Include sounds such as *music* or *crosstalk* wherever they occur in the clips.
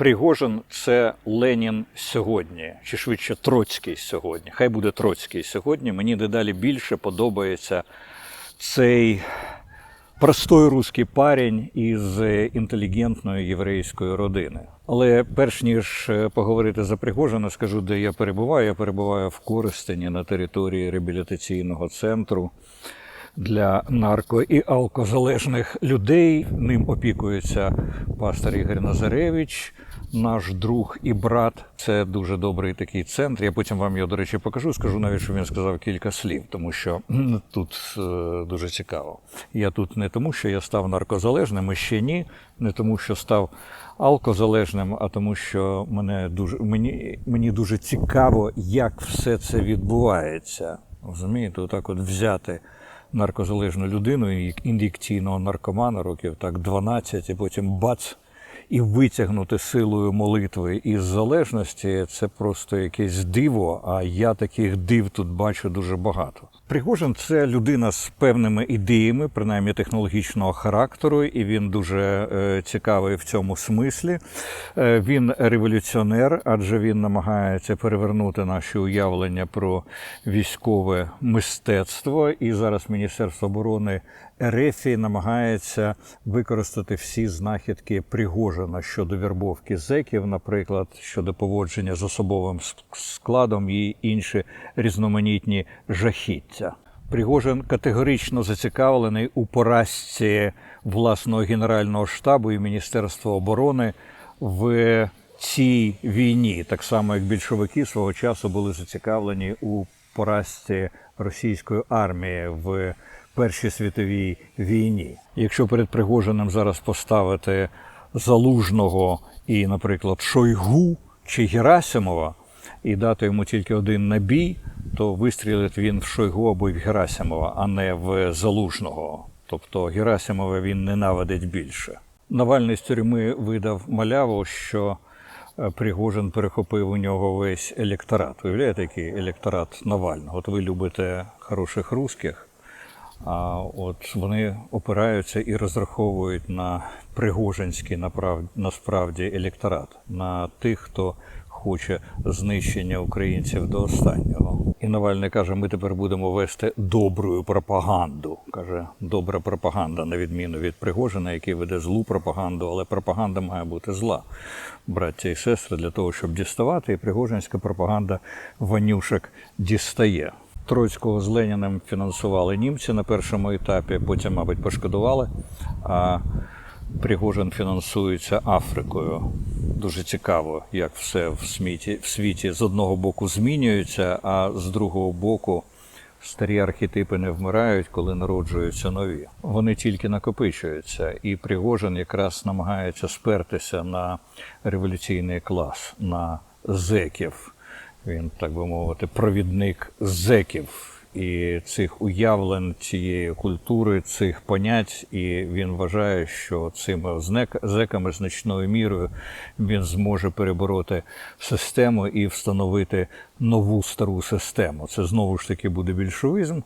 Пригожин це Ленін сьогодні, чи швидше Троцький сьогодні. Хай буде Троцький сьогодні. Мені дедалі більше подобається цей простой русський парень із інтелігентної єврейської родини. Але перш ніж е, поговорити за Пригожина, скажу, де я перебуваю. Я перебуваю в Коростені на території реабілітаційного центру для нарко і алкозалежних людей. Ним опікується пастор Ігор Назаревич, наш друг і брат. Це дуже добрий такий центр. Я потім вам його, до речі, покажу. Скажу навіть, що він сказав кілька слів, тому що тут е, дуже цікаво. Я тут не тому, що я став наркозалежним, і ще ні, не тому, що став алкозалежним, а тому, що мене дуже мені, мені дуже цікаво, як все це відбувається. Розумієте, отак от взяти наркозалежну людину, ін'єкційного наркомана років так 12, і потім бац, і витягнути силою молитви із залежності це просто якесь диво. А я таких див тут бачу дуже багато. Пригожин це людина з певними ідеями, принаймні технологічного характеру, і він дуже е, цікавий в цьому смислі. Е, він революціонер, адже він намагається перевернути наші уявлення про військове мистецтво. І зараз Міністерство оборони Ерефії намагається використати всі знахідки Пригожина щодо вірбовки зеків, наприклад, щодо поводження з особовим складом і інші різноманітні жахіття. Пригожин категорично зацікавлений у поразці власного генерального штабу і Міністерства оборони в цій війні, так само як більшовики свого часу були зацікавлені у поразці російської армії в Першій світовій війні. Якщо перед Пригожиним зараз поставити залужного і, наприклад, Шойгу чи Герасимова і дати йому тільки один набій, то вистрілить він в Шойгу або в Герасимова, а не в залужного. Тобто Герасимова він ненавидить більше. Навальний з тюрми видав маляву, що е, Пригожин перехопив у нього весь електорат. Уявляєте, який електорат Навального? От ви любите хороших русських, а от вони опираються і розраховують на пригожинський насправді електорат, на тих, хто хоче знищення українців до останнього. І Навальний каже: ми тепер будемо вести добру пропаганду. каже, добра пропаганда, на відміну від Пригожина, який веде злу пропаганду, але пропаганда має бути зла, браття і сестри, для того, щоб діставати, і пригожинська пропаганда ванюшек дістає. Троцького з Леніним фінансували німці на першому етапі, потім, мабуть, пошкодували. А Пригожин фінансується Африкою. Дуже цікаво, як все в світі, в світі з одного боку змінюється, а з другого боку старі архетипи не вмирають, коли народжуються нові. Вони тільки накопичуються, і Пригожин якраз намагається спертися на революційний клас, на зеків. Він, так би мовити, провідник зеків і цих уявлень цієї культури, цих понять, і він вважає, що цими зеками значною мірою він зможе перебороти систему і встановити нову стару систему. Це знову ж таки буде більшовизм.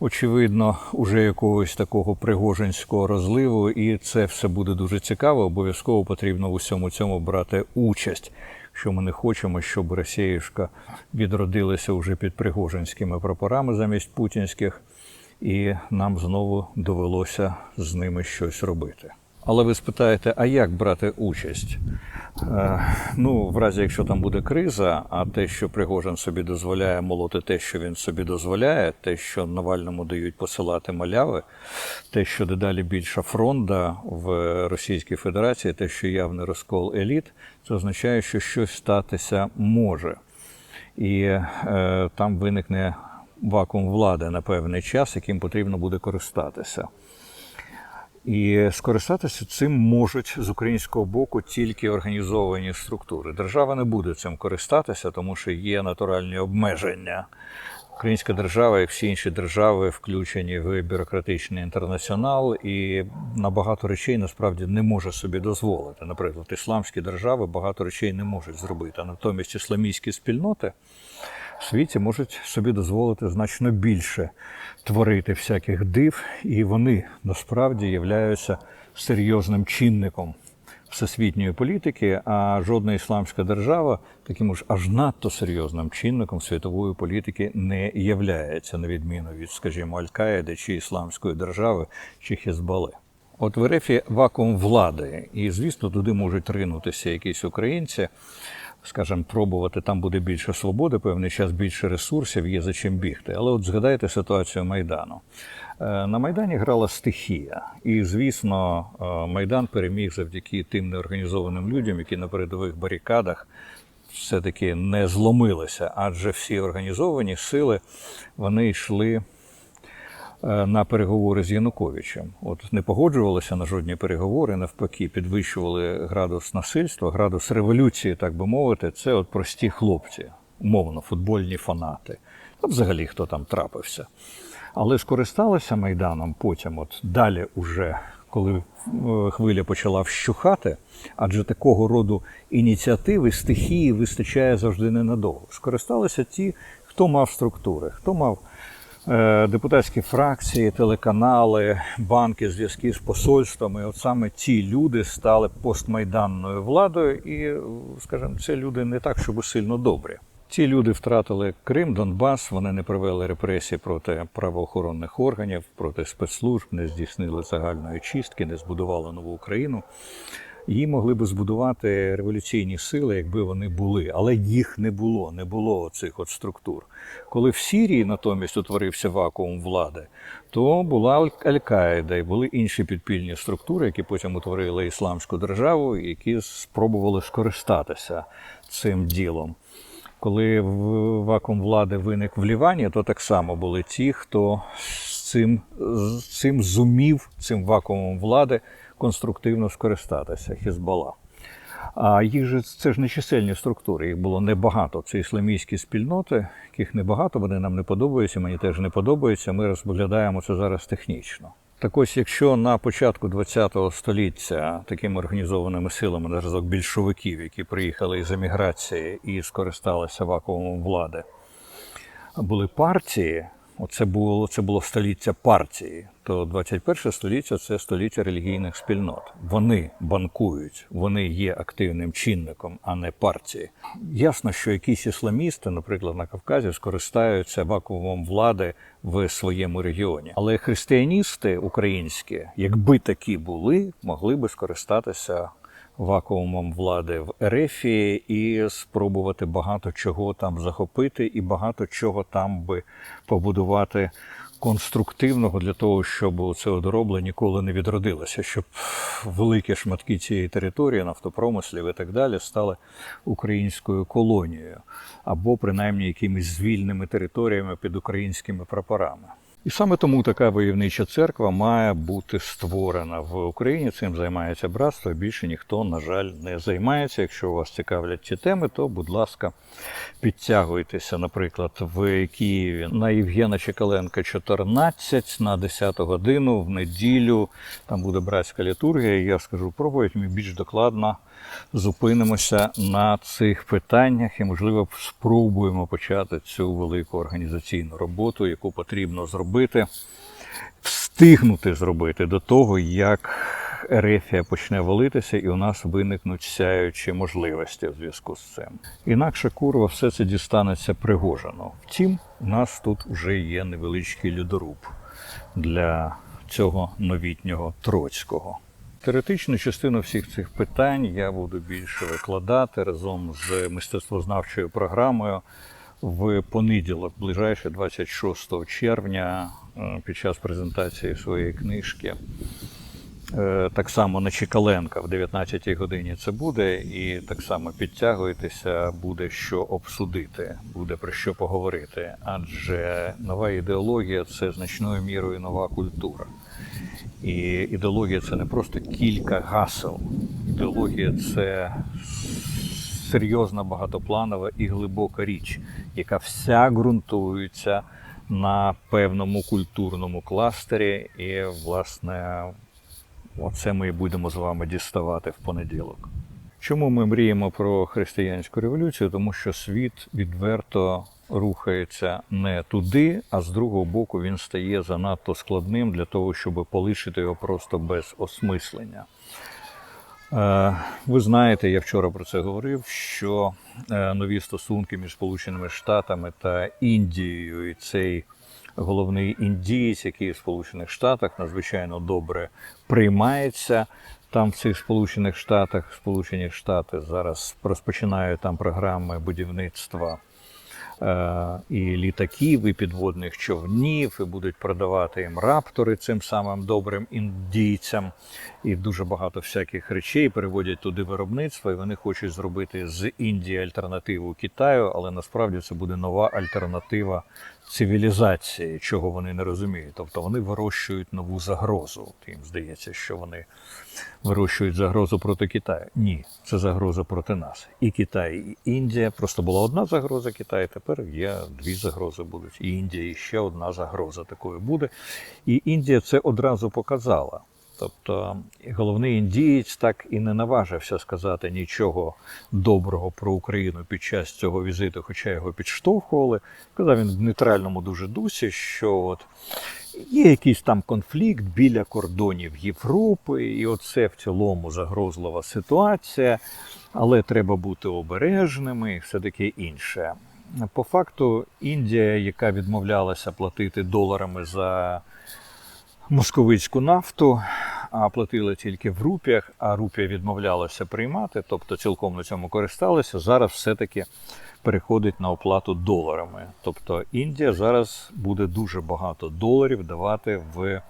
Очевидно, уже якогось такого пригожинського розливу, і це все буде дуже цікаво. Обов'язково потрібно в усьому цьому брати участь що ми не хочемо, щоб Росіюшка відродилася вже під пригожинськими прапорами замість путінських, і нам знову довелося з ними щось робити. Але ви спитаєте, а як брати участь? Е, ну, в разі, якщо там буде криза, а те, що Пригожин собі дозволяє молоти те, що він собі дозволяє, те, що Навальному дають посилати маляви, те, що дедалі більша фронта в Російській Федерації, те, що явний розкол еліт, це означає, що щось статися може. І е, там виникне вакуум влади на певний час, яким потрібно буде користатися. І скористатися цим можуть з українського боку тільки організовані структури. Держава не буде цим користатися, тому що є натуральні обмеження. Українська держава, як всі інші держави, включені в бюрократичний інтернаціонал, і на багато речей насправді не може собі дозволити. Наприклад, ісламські держави багато речей не можуть зробити. А натомість ісламістські спільноти в світі можуть собі дозволити значно більше творити всяких див, і вони насправді являються серйозним чинником всесвітньої політики, а жодна ісламська держава таким ж аж надто серйозним чинником світової політики не являється, на відміну від, скажімо, Аль-Каїди чи Ісламської держави чи Хезбали. От в РФ вакуум влади, і звісно, туди можуть ринутися якісь українці, скажімо, пробувати там буде більше свободи, певний час більше ресурсів, є за чим бігти. Але от згадайте ситуацію Майдану. Е, На Майдані грала стихія, і звісно, е, Майдан переміг завдяки тим неорганізованим людям, які на передових барикадах все-таки не зломилися, адже всі організовані сили вони йшли на переговори з Януковичем. От не погоджувалися на жодні переговори, навпаки, підвищували градус насильства, градус революції, так би мовити. Це от прості хлопці, умовно, футбольні фанати. Та взагалі хто там трапився. Але скористалися Майданом потім, от далі, уже коли е, хвиля почала вщухати, адже такого роду ініціативи, стихії вистачає завжди ненадовго. Скористалися ті, хто мав структури, хто мав е, депутатські фракції, телеканали, банки, зв'язки з посольствами. От саме ці люди стали постмайданною владою, і, е, скажімо, це люди не так, щоб сильно добрі. Ці люди втратили Крим, Донбас. Вони не провели репресії проти правоохоронних органів, проти спецслужб, не здійснили загальної чистки, не збудували нову Україну. Її могли би збудувати революційні сили, якби вони були, але їх не було, не було цих от структур. Коли в Сірії натомість утворився вакуум влади, то була Аль- Аль-Каїда і були інші підпільні структури, які потім утворили ісламську державу, які спробували скористатися цим ділом. Коли вакуум влади виник в Лівані, то так само були ті, хто з цим, з цим зумів, цим вакуумом влади конструктивно скористатися. Хізбала. А їх же це ж не чисельні структури, їх було небагато. Це ісламістські спільноти, яких небагато, вони нам не подобаються, мені теж не подобаються. Ми розглядаємо це зараз технічно. Так ось, якщо на початку ХХ століття такими організованими силами на зразок більшовиків, які приїхали із еміграції і скористалися вакуумом влади, були партії, оце було, це було століття партії, то 21 століття це століття релігійних спільнот. Вони банкують, вони є активним чинником, а не партії. Ясно, що якісь ісламісти, наприклад, на Кавказі, скористаються вакуумом влади в своєму регіоні. Але християністи українські, якби такі були, могли би скористатися вакуумом влади в Ерефії і спробувати багато чого там захопити, і багато чого там би побудувати конструктивного для того, щоб це одоробле ніколи не відродилося, щоб великі шматки цієї території, нафтопромислів і так далі стали українською колонією, або принаймні якимись звільними територіями під українськими прапорами. І саме тому така войовнича церква має бути створена в Україні. Цим займається братство. Більше ніхто, на жаль, не займається. Якщо вас цікавлять ці теми, то, будь ласка, підтягуйтеся, наприклад, в Києві на Євгена Чекаленка 14 на 10 годину в неділю. Там буде братська літургія. і Я скажу, ми більш докладно зупинимося на цих питаннях і, можливо, спробуємо почати цю велику організаційну роботу, яку потрібно зробити, встигнути зробити до того, як Ерефія почне валитися, і у нас виникнуть сяючі можливості в зв'язку з цим. Інакше курва все це дістанеться Пригожину. Втім, у нас тут вже є невеличкий льодоруб для цього новітнього Троцького. Теоретичну частину всіх цих питань я буду більше викладати разом з мистецтвознавчою програмою в понеділок, ближайше 26 червня, е, під час презентації своєї книжки. Е, Так само на Чекаленка в 19 годині це буде, і так само підтягуйтеся, буде що обсудити, буде про що поговорити. Адже нова ідеологія це значною мірою нова культура. І ідеологія це не просто кілька гасел. Ідеологія це серйозна, багатопланова і глибока річ, яка вся ґрунтується на певному культурному кластері. І, власне, оце ми і будемо з вами діставати в понеділок. Чому ми мріємо про християнську революцію? Тому що світ відверто рухається не туди, а з другого боку він стає занадто складним для того, щоб полишити його просто без осмислення. Е, Ви знаєте, я вчора про це говорив, що е, нові стосунки між Сполученими Штатами та Індією, і цей головний індієць, який в Сполучених Штатах надзвичайно добре приймається. Там в цих Сполучених Штатах, Сполучені Штати зараз розпочинають там програми будівництва і літаків, і підводних човнів, і будуть продавати їм раптори цим самим добрим індійцям, і дуже багато всяких речей переводять туди виробництво, і вони хочуть зробити з Індії альтернативу Китаю, але насправді це буде нова альтернатива цивілізації, чого вони не розуміють. Тобто вони вирощують нову загрозу. Їм здається, що вони вирощують загрозу проти Китаю. Ні, це загроза проти нас. І Китай, і Індія. Просто була одна загроза Китаю, тепер є дві загрози будуть. І Індія і ще одна загроза такою буде. І Індія це одразу показала. Тобто головний індієць так і не наважився сказати нічого доброго про Україну під час цього візиту, хоча його підштовхували. Казав він в нейтральному дуже дусі, що от є якийсь там конфлікт біля кордонів Європи, і оце в цілому загрозлива ситуація, але треба бути обережними і все таке інше. По факту, Індія, яка відмовлялася платити доларами за московицьку нафту, а платила тільки в рупіях, а рупія відмовлялася приймати, тобто цілком на цьому користалися, зараз все-таки переходить на оплату доларами. Тобто Індія зараз буде дуже багато доларів давати в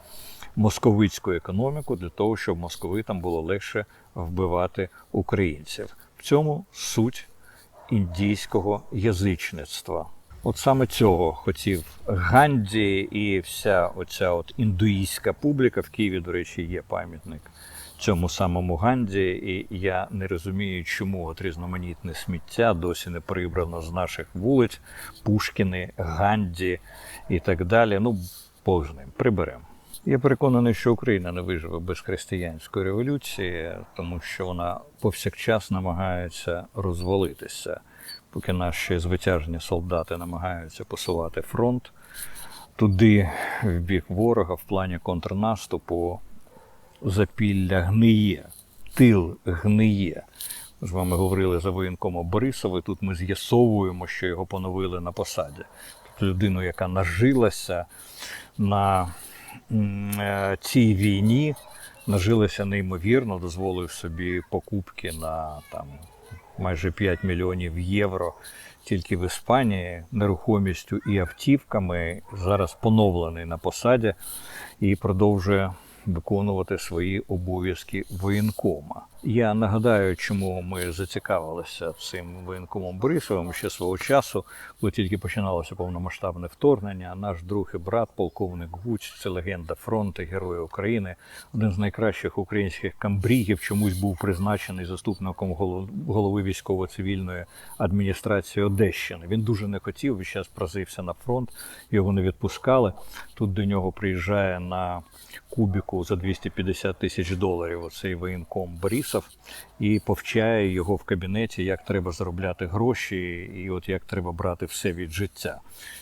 московицьку економіку для того, щоб московитам було легше вбивати українців. В цьому суть індійського язичництва. От саме цього хотів Ганді і вся оця от індуїстська публіка в Києві, до речі, є пам'ятник цьому самому Ганді. І я не розумію, чому от різноманітне сміття досі не прибрано з наших вулиць, Пушкіни, Ганді і так далі. Ну, Бог з ним, приберемо. Я переконаний, що Україна не виживе без християнської революції, тому що вона повсякчас намагається розвалитися, поки наші звитяжні солдати намагаються посувати фронт туди, в бік ворога, в плані контрнаступу, запілля гниє, тил гниє. З вами говорили за воєнкома Борисова. Тут ми з'ясовуємо, що його поновили на посаді. Тобто людину, яка нажилася на цій війні, нажилися неймовірно, дозволив собі покупки на там майже 5 мільйонів євро тільки в Іспанії нерухомістю і автівками. Зараз поновлений на посаді і продовжує виконувати свої обов'язки воєнкома. Я нагадаю, чому ми зацікавилися цим воєнкомом Борисовим ще свого часу, коли тільки починалося повномасштабне вторгнення. Наш друг і брат, полковник Гуць, це легенда фронту, герой України, один з найкращих українських камбрігів, чомусь був призначений заступником голови військово-цивільної адміністрації Одещини. Він дуже не хотів, весь час прозився на фронт, його не відпускали. Тут до нього приїжджає на кубіку за 250 тисяч доларів. Оцей воєнком Борисов і повчає його в кабінеті, як треба заробляти гроші, і от як треба брати все від життя.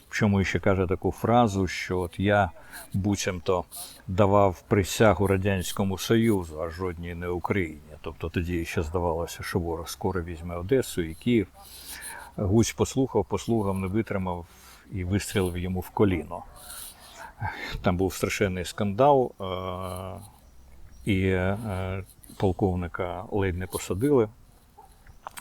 Причому ще каже таку фразу, що от я буцімто давав присягу Радянському Союзу, а жодній не Україні. Тобто тоді ще здавалося, що ворог скоро візьме Одесу і Київ. Гусь послухав, послухав, не витримав і вистрілив йому в коліно. Там був страшенний скандал, е, і е, полковника ледь не посадили.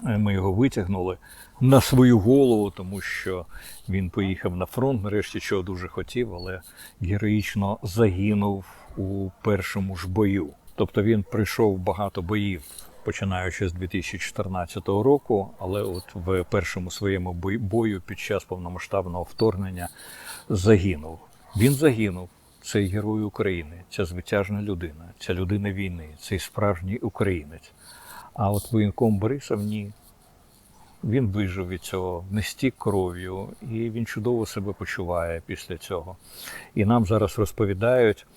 Е, Ми його витягнули на свою голову, тому що він поїхав на фронт, нарешті чого дуже хотів, але героїчно загинув у першому ж бою. Тобто він пройшов багато боїв, починаючи з 2014 року, але от в першому своєму бою під час повномасштабного вторгнення загинув. Він загинув. Цей герой України, ця звитяжна людина, ця людина війни, цей справжній українець. А от воєнком Борисов ні. Він вижив від цього, не стік кров'ю, і він чудово себе почуває після цього. І нам зараз розповідають,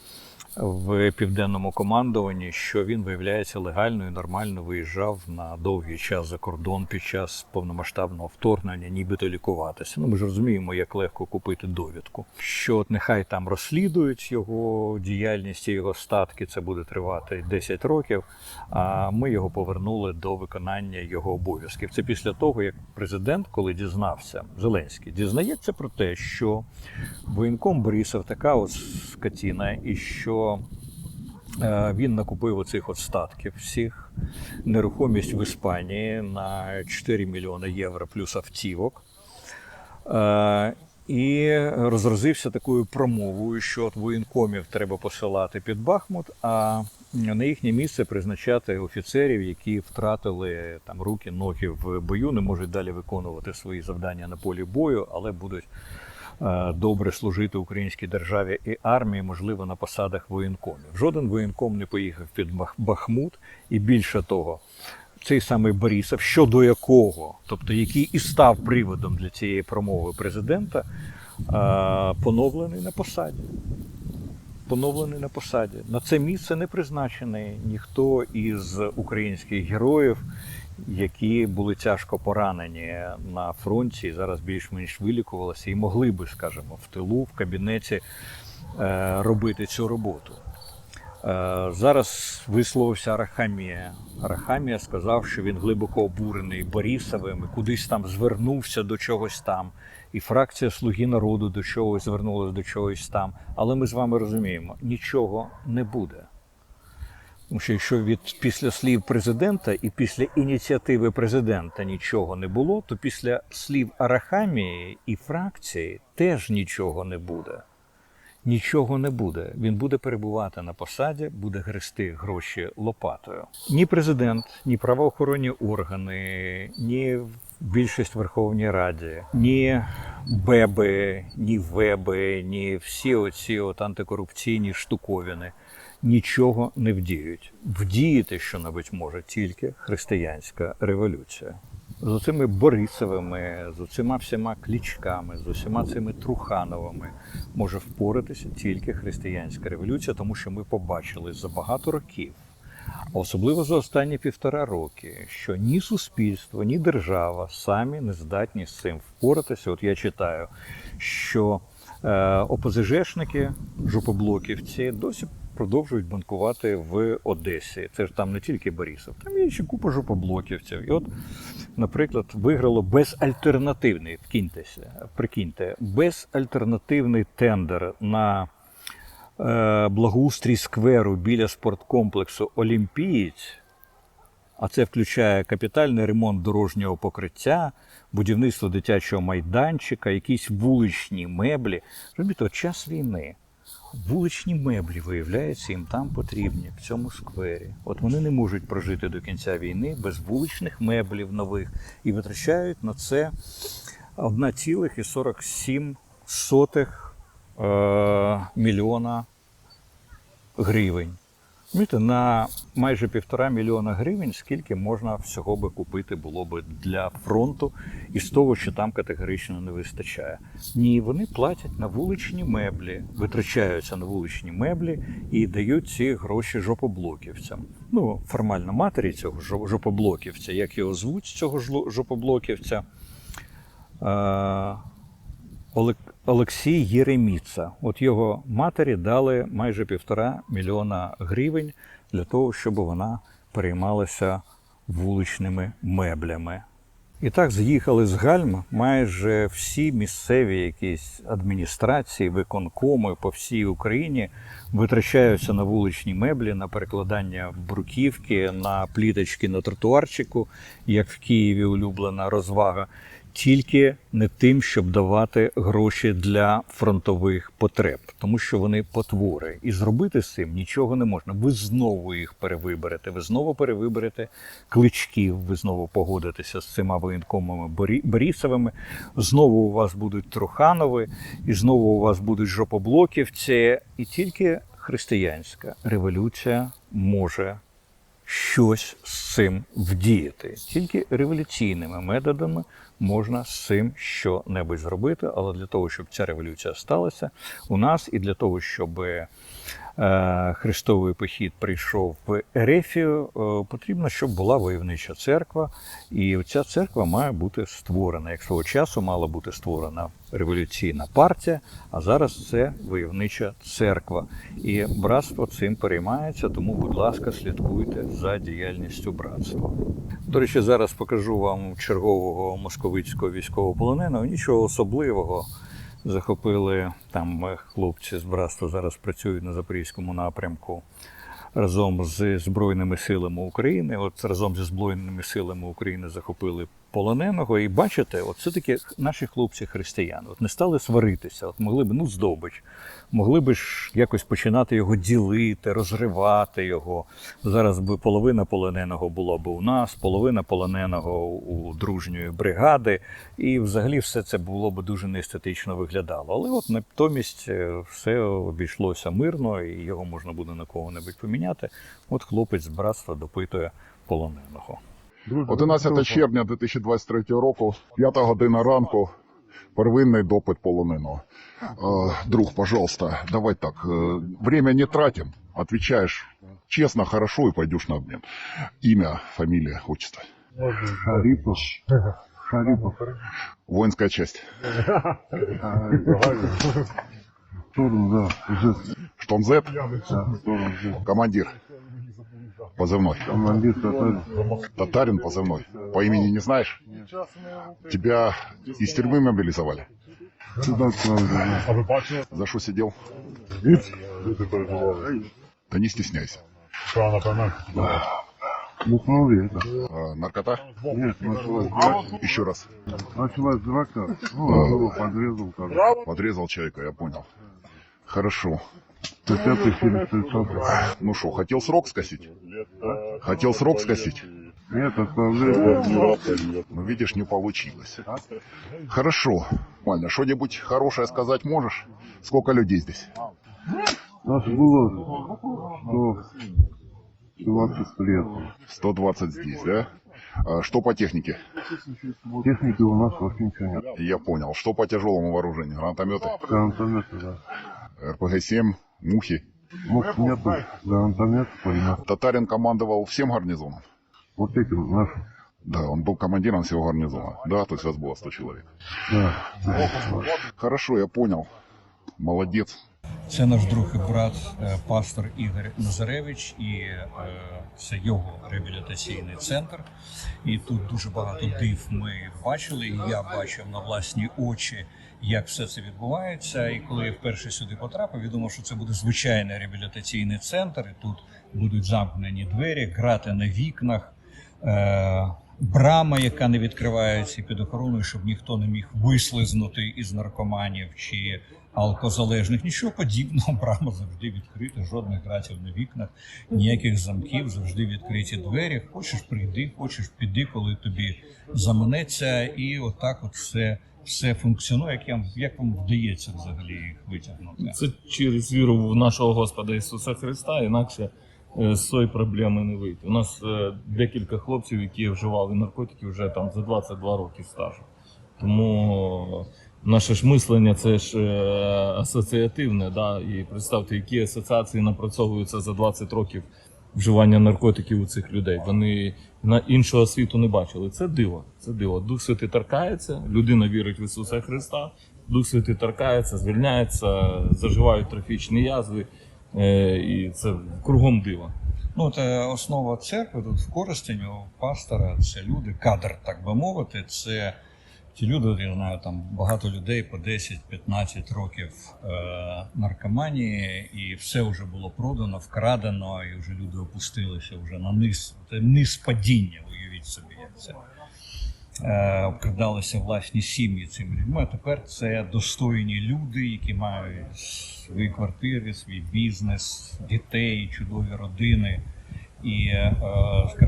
в південному командуванні, що він виявляється легально і нормально виїжджав на довгий час за кордон під час повномасштабного вторгнення, нібито лікуватися. Ну ми ж розуміємо, як легко купити довідку. Що нехай там розслідують його діяльність і його статки, це буде тривати 10 років. А ми його повернули до виконання його обов'язків. Це після того, як президент, коли дізнався, Зеленський дізнається про те, що воєнком Борисов така от скотіна, і що е, він накупив оцих от статків всіх, нерухомість в Іспанії на 4 мільйони євро плюс автівок. Е, І розразився такою промовою, що от воєнкомів треба посилати під Бахмут, а на їхнє місце призначати офіцерів, які втратили там руки, ноги в бою, не можуть далі виконувати свої завдання на полі бою, але будуть добре служити українській державі і армії, можливо, на посадах воєнкомів. Жоден воєнком не поїхав під Бах- Бахмут, і більше того, цей самий Борисов, щодо якого, тобто який і став приводом для цієї промови президента, е, поновлений на посаді. Поновлений на посаді. На це місце не призначений ніхто із українських героїв, які були тяжко поранені на фронті зараз більш-менш вилікувалися і могли би, скажімо, в тилу, в кабінеті е, робити цю роботу. Е, Зараз висловився Арахамія. Арахамія сказав, що він глибоко обурений Борисовим і кудись там звернувся до чогось там. І фракція Слуги народу до чогось звернулася до чогось там. Але ми з вами розуміємо, нічого не буде. Тому що якщо від після слів президента і після ініціативи президента нічого не було, то після слів Арахамії і фракції теж нічого не буде нічого не буде. Він буде перебувати на посаді, буде грести гроші лопатою. Ні президент, ні правоохоронні органи, ні більшість в Верховній Раді, ні беби, ні веби, ні всі оці от антикорупційні штуковини. Нічого не вдіють. Вдіяти, що небудь може тільки християнська революція з цими Борисовими, з усіма всіма клічками, з усіма цими Трухановими може впоратися тільки християнська революція, тому що ми побачили за багато років, а особливо за останні півтора роки, що ні суспільство, ні держава самі не здатні з цим впоратися. От я читаю, що е, ОПЗЖшники, жопоблоківці досі продовжують банкувати в Одесі. Це ж там не тільки Борисов, там є ще купа жопоблоківців. І от, наприклад, виграло безальтернативний, вкиньтеся, прикиньте, безальтернативний тендер на е, благоустрій скверу біля спорткомплексу Олімпієць. А це включає капітальний ремонт дорожнього покриття, будівництво дитячого майданчика, якісь вуличні меблі. От час війни. Вуличні меблі, виявляється, їм там потрібні в цьому сквері. От вони не можуть прожити до кінця війни без вуличних меблів нових і витрачають на це 1,47 е, мільйона гривень. Розумієте, на майже півтора мільйона гривень, скільки можна всього би купити було би для фронту із того, що там категорично не вистачає. Ні, вони платять на вуличні меблі, витрачаються на вуличні меблі і дають ці гроші жопоблоківцям. Ну, формально матері цього жопоблоківця, як його звуть цього жопоблоківця. Олег- Олексій Єреміца. От його матері дали майже півтора мільйона гривень для того, щоб вона переймалася вуличними меблями. І так з'їхали з гальм майже всі місцеві якісь адміністрації, виконкоми по всій Україні витрачаються на вуличні меблі, на перекладання бруківки, на пліточки на тротуарчику, як в Києві улюблена розвага, тільки не тим, щоб давати гроші для фронтових потреб, тому що вони потвори. І зробити з цим нічого не можна. Ви знову їх перевиберете. Ви знову перевиберете кличків, ви знову погодитеся з цими воєнкомами Борі- Борісовими. Знову у вас будуть Труханови, і знову у вас будуть жопоблоківці. І тільки християнська революція може щось з цим вдіяти. Тільки революційними методами можна з цим що-небудь зробити. Але для того, щоб ця революція сталася у нас, і для того, щоб е, хрестовий похід прийшов в Ерефію, е, потрібно, щоб була войовнича церква. І ця церква має бути створена. Як свого часу мала бути створена революційна партія, а зараз це войовнича церква. І братство цим переймається, тому, будь ласка, слідкуйте за діяльністю братства. До речі, зараз покажу вам чергового московицького військовополоненого. Нічого особливого. Захопили там е, хлопці з братства зараз працюють на запорізькому напрямку разом з Збройними силами України. От разом зі Збройними силами України захопили полоненого. І бачите, от все таки наші хлопці християни. От не стали сваритися, от могли б ну здобич, могли б ж якось починати його ділити, розривати його. Зараз би половина полоненого була б у нас, половина полоненого у дружньої бригади, і взагалі все це було б дуже неестетично виглядало. Але от натомість е, все обійшлося мирно, і його можна буде на кого-небудь поміняти. От хлопець з братства допитує полоненого. 11 червня 2023 року, 5 година ранку, первинний допит полоненого. Е, друг, пожалуйста, давай так, время не тратим, отвечаешь честно, хорошо и пойдешь на обмен. Имя, фамилия, отчество. Шарипов. Шарипов. Воинская часть. Штурм, да. Штурм, да. командир. Позывной. Командир татарин. Татарин позывной. По имени не знаешь? Тебя из тюрьмы мобилизовали? За что сидел? Да не стесняйся. Э, наркота? Нет, началась драка. Еще раз. Началась драка. Ну, подрезал, короче. Подрезал человека, я понял. Хорошо. 30 через 30. Ну что, хотел срок скосить? Хотел срок скосить? Нет, отправляйте. Ну, видишь, не получилось. Хорошо. Нормально. Что-нибудь хорошее сказать можешь? Сколько людей здесь? Нас было 120 лет. 120 здесь, да? А Что по технике? Техники у нас вообще ничего нет. Я понял. Что по тяжелому вооружению? Гранатометы? Гранатометы, да. РПГ-7, мухи. Мух нету. Гранатомет, пулемет. Татарин командовал всем гарнизоном? Вот этим наш. Да, он был командиром всего гарнизона. Да, то есть вас было 100 человек. Да. Хорошо, я понял. Молодец. Це наш друг і брат, е, пастор Ігор Назаревич, і е, це його реабілітаційний центр. І тут дуже багато див ми бачили. І я бачив на власні очі, як все це відбувається. І коли я вперше сюди потрапив, я думав, що це буде звичайний реабілітаційний центр. І тут будуть замкнені двері, грати на вікнах. Е, Брама, яка не відкривається під охороною, щоб ніхто не міг вислизнути із наркоманів чи алкозалежних. Нічого подібного. *laughs* Брама завжди відкрита, жодних гратів на вікнах, ніяких замків, завжди відкриті двері. Хочеш прийди, хочеш піди, коли тобі заманеться, і отак от все, все функціонує. Як, я- як вам вдається взагалі їх витягнути? Це через віру в нашого Господа Ісуса Христа, інакше е, з цієї проблеми не вийти. У нас е, декілька хлопців, які вживали наркотики вже там за 22 роки стажу. Тому наше ж мислення це ж е, асоціативне. Да? І представте, які асоціації напрацьовуються за 20 років вживання наркотиків у цих людей. Вони на іншого світу не бачили. Це диво. Це диво. Дух Святий торкається, людина вірить в Ісуса Христа. Дух Святий торкається, звільняється, заживають трофічні язви, е, і це кругом дива. Ну, от, е, основа церкви тут в Коростеню, пастора, це люди, кадр, так би мовити, це ті люди, я знаю, там багато людей по 10-15 років е, наркоманії, і все вже було продано, вкрадено, і вже люди опустилися вже на низ, низ падіння, уявіть собі, як це. Е, обкрадалися власні сім'ї цими людьми. А тепер це достойні люди, які мають свої квартири, свій бізнес, дітей, чудові родини. І е,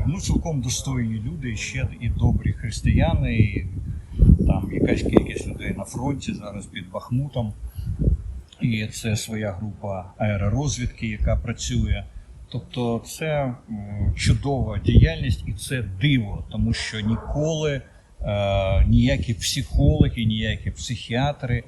ну, цілком достойні люди, ще і добрі християни. І там якась кількість людей на фронті зараз під Бахмутом. І це своя група аеророзвідки, яка працює. Тобто це чудова діяльність і це диво, тому що ніколи е, ніякі психологи, ніякі психіатри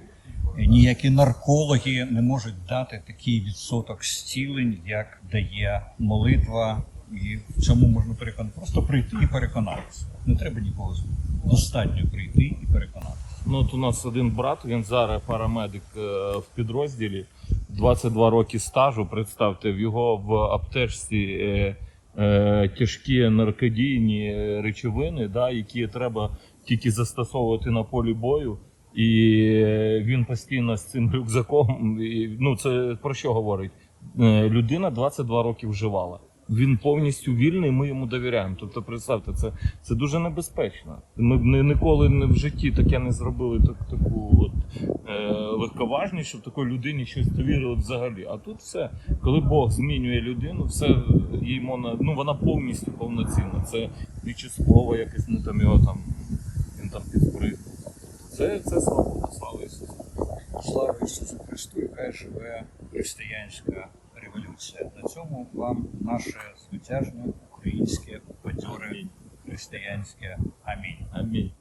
ніякі наркологи не можуть дати такий відсоток зцілень, як дає молитва. І в цьому можна переконати. Просто прийти і переконатися. Не треба нікого звати. Достатньо прийти і переконатися. Ну, от у нас один брат, він зараз парамедик е, в підрозділі, 22 роки стажу. Представте, в його в аптечці е, е, тяжкі наркодійні е, речовини, да, які треба тільки застосовувати на полі бою. І е, він постійно з цим рюкзаком. І, ну, це про що говорить? Е, людина 22 роки вживала. Він повністю вільний, ми йому довіряємо. Тобто, представте, це, це дуже небезпечно. Ми б ні- ніколи не в житті таке не зробили так, таку от, е, легковажність, щоб такій людині щось довірили взагалі. А тут все, коли Бог змінює людину, все їй можна, ну вона повністю повноцінна. Це не якесь, ну там його там він там підприг. Це, це свобода, слава Ісусу. Слава Ісусу Христу, хай живе християнська революція. На цьому вам наше звитяжне українське бадьоре християнське амінь. Амінь.